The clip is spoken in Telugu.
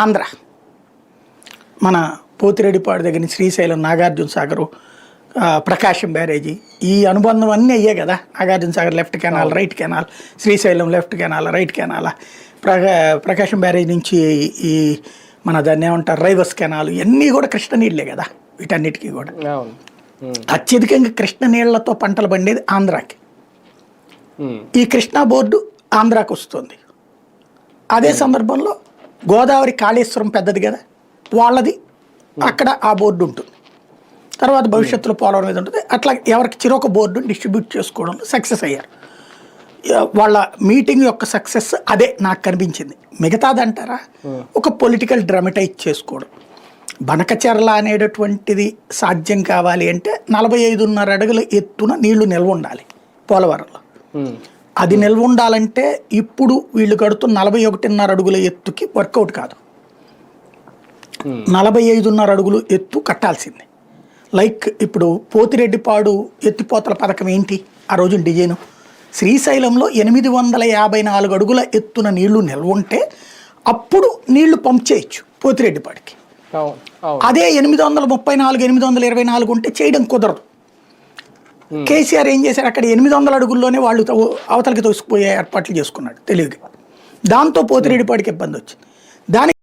ఆంధ్ర. మన పోతిరెడ్డిపాడు దగ్గర నుంచి శ్రీశైలం నాగార్జున సాగరు ప్రకాశం బ్యారేజీ ఈ అనుబంధం అన్నీ అయ్యాయి కదా. Nagarjuna Sagar left canal right canal Srisailam left canal right canal ప్రకా Prakasam barrage నుంచి ఈ మన దాన్ని ఏమంటారు రైవస్ కెనాల్ ఇవన్నీ కూడా కృష్ణ నీళ్ళే కదా వీటన్నిటికీ కూడా. అత్యధికంగా కృష్ణ నీళ్ళతో పంటలు పండేది ఆంధ్రాకి. ఈ కృష్ణా బోర్డు ఆంధ్రాకి వస్తుంది అదే సందర్భంలో గోదావరి కాళేశ్వరం పెద్దది కదా వాళ్ళది. అక్కడ ఆ బోర్డు ఉంటుంది. తర్వాత భవిష్యత్తులో పోలవరం మీద ఉంటుంది. అట్లా ఎవరికి చిరొక బోర్డు డిస్ట్రిబ్యూట్ చేసుకోవడంలో సక్సెస్ అయ్యారు. వాళ్ళ మీటింగ్ యొక్క సక్సెస్ అదే నాకు కనిపించింది. మిగతాదంటారా? ఒక పొలిటికల్ డ్రామటైజ్ చేసుకోవడం. బనకచెర్ల అనేటటువంటిది సాధ్యం కావాలి అంటే నలభై ఐదున్నర అడుగుల ఎత్తున నీళ్ళు నిల్వ ఉండాలి పోలవరంలో. అది నిల్వ ఉండాలంటే ఇప్పుడు వీళ్ళు కడుతున్న నలభై ఒకటిన్నర అడుగుల ఎత్తుకి వర్కౌట్ కాదు. నలభై ఐదున్నర అడుగులు ఎత్తు కట్టాల్సిందే. లైక్ ఇప్పుడు పోతిరెడ్డిపాడు ఎత్తిపోతల పథకం ఏంటి? ఆ రోజు డిజైను. శ్రీశైలంలో ఎనిమిది వందల యాభై నాలుగు అడుగుల ఎత్తున నీళ్ళు నిల్వ ఉంటే అప్పుడు నీళ్ళు పంప్ చేయొచ్చు పోతిరెడ్డిపాడికి. అదే ఎనిమిది వందల ముప్పై నాలుగు ఎనిమిది వందల ఇరవై నాలుగు ఉంటే చేయడం కుదరదు. కేసీఆర్ ఏం చేశారు? అక్కడ ఎనిమిది వందల అడుగుల్లోనే వాళ్ళు అవతలకి తోసుకుపోయే ఏర్పాట్లు చేసుకున్నాడు. తెలివిగా దాంతో పోతిరెడ్డిపాటికి ఇబ్బంది వచ్చింది. దానికి